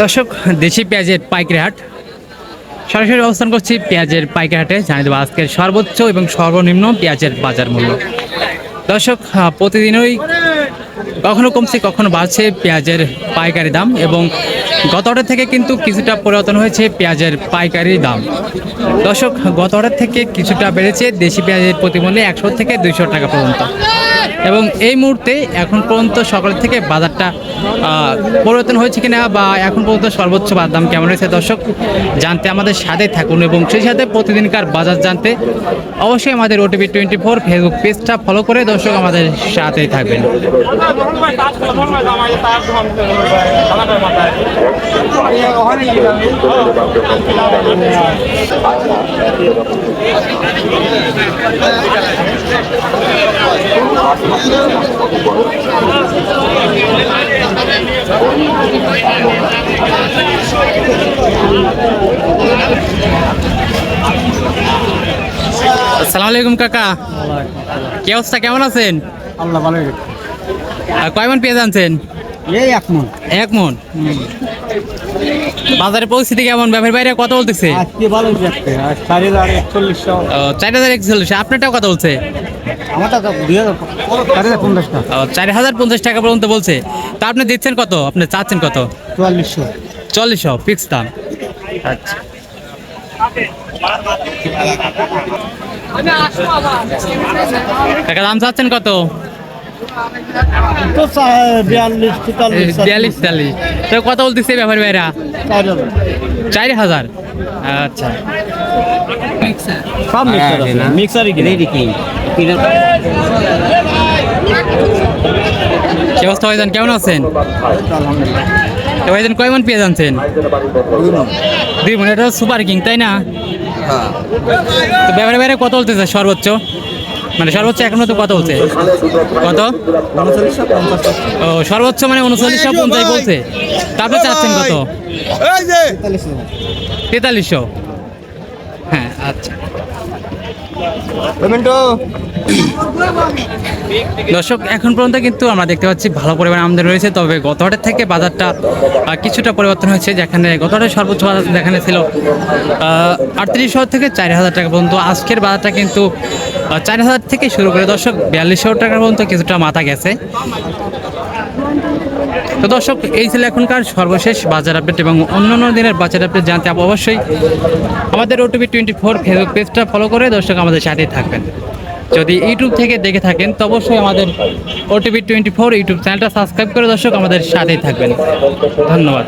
দর্শক, দেশি পেঁয়াজের পাইকারি হাট। সরাসরি অবস্থান করছি পেঁয়াজের পাইকারি হাটে। জানিয়ে দেবো আজকের সর্বোচ্চ এবং সর্বনিম্ন পেঁয়াজের বাজার মূল্য। দর্শক প্রতিদিনই কখনো কমছে, কখনো বাড়ছে পেঁয়াজের পাইকারি দাম এবং গত অর্ডার থেকে কিন্তু কিছুটা পরিবর্তন হয়েছে পেঁয়াজের পাইকারি দাম। দর্শক, গত অর্ডার থেকে কিছুটা বেড়েছে দেশি পেঁয়াজের প্রতিমূল্যে একশো থেকে দুইশো টাকা পর্যন্ত। এবং এই মুহূর্তে এখন পর্যন্ত সকাল থেকে বাজারটা পরিবর্তন হয়েছে কিনা বা এখন পর্যন্ত সর্বোচ্চ বাজার দাম কেমন রয়েছে দর্শক জানতে আমাদের সাথে থাকুন এবং সেই সাথে প্রতিদিনকার বাজার জানতে অবশ্যই আমাদের ওটিভি টোয়েন্টি ফোর ফেসবুক পেজটা ফলো করে দর্শক আমাদের সাথেই থাকবেন। আসসালামু আলাইকুম কাকা। কি অবস্থা? কেমন আছেন? আল্লাহ ভালো আর কয় মন পেঁয়াজ আনছেন? এই এক মন। এক মন? বাজারের পরিস্থিতি কেমন? ব্যাপার বাইরে কত বলতেছে? আজকে ভালো যাচ্ছে চারি হাজার একচল্লিশশো। ও, চার হাজার একচল্লিশ আপনারটাও কথা বলছে? চারি হাজার পঞ্চাশ টাকা। পর্যন্ত বলছে। তা আপনি দিচ্ছেন কত? আপনি চাচ্ছেন কত? চুয়াল্লিশশো। চল্লিশশো ফিক্স দাম। আচ্ছা। টাকা দাম চাচ্ছেন কত? তো বিয়াল্লিশ তেতাল্লিশ। তো কত বলতেছে ব্যাপার ভাইরা? চার হাজার। আচ্ছা। সব মিক্সার আছে। মিক্সারই কিনে। কি অবস্থা ভাইজান? কেমন আছেন? তো ভাইজান কয় মন পেয়ে জানছেন দুই মন। এটা সুপার কিং তাই না? তো ব্যাপারে বাইরে কত বলতেছে সর্বোচ্চ? মানে সর্বোচ্চ এখন তো কত বলছে? কত? ও সর্বোচ্চ মানে উনচল্লিশশো পঞ্চাশ বলছে। তারপরে চাচ্ছেন কত? তেতাল্লিশশো। হ্যাঁ আচ্ছা। দর্শক, এখন পর্যন্ত কিন্তু আমরা দেখতে পাচ্ছি ভালো পরিমাণে আমদানি রয়েছে, তবে গত হাটের থেকে বাজারটা কিছুটা পরিবর্তন হয়েছে, যেখানে গত হাটের সর্বোচ্চ বাজার যেখানে ছিল আটত্রিশ আটত্রিশশো থেকে চার হাজার টাকা পর্যন্ত। আজকের বাজারটা কিন্তু চার হাজার থেকে শুরু করে, দর্শক বিয়াল্লিশশো টাকা পর্যন্ত কিছুটা মাথা গেছে। তো দর্শক, এই ছিল এখনকার সর্বশেষ বাজার আপডেট এবং অন্যান্য দিনের বাজার আপডেট জানতে অবশ্যই আমাদের ওটিভি টোয়েন্টি ফোর ফেসবুক পেজটা ফলো করে দর্শক আমাদের সাথেই থাকবেন। যদি ইউটিউব থেকে দেখে থাকেন, তো অবশ্যই আমাদের ওটিভি টোয়েন্টি ফোর ইউটিউব চ্যানেলটা সাবস্ক্রাইব করে দর্শক আমাদের সাথেই থাকবেন। ধন্যবাদ।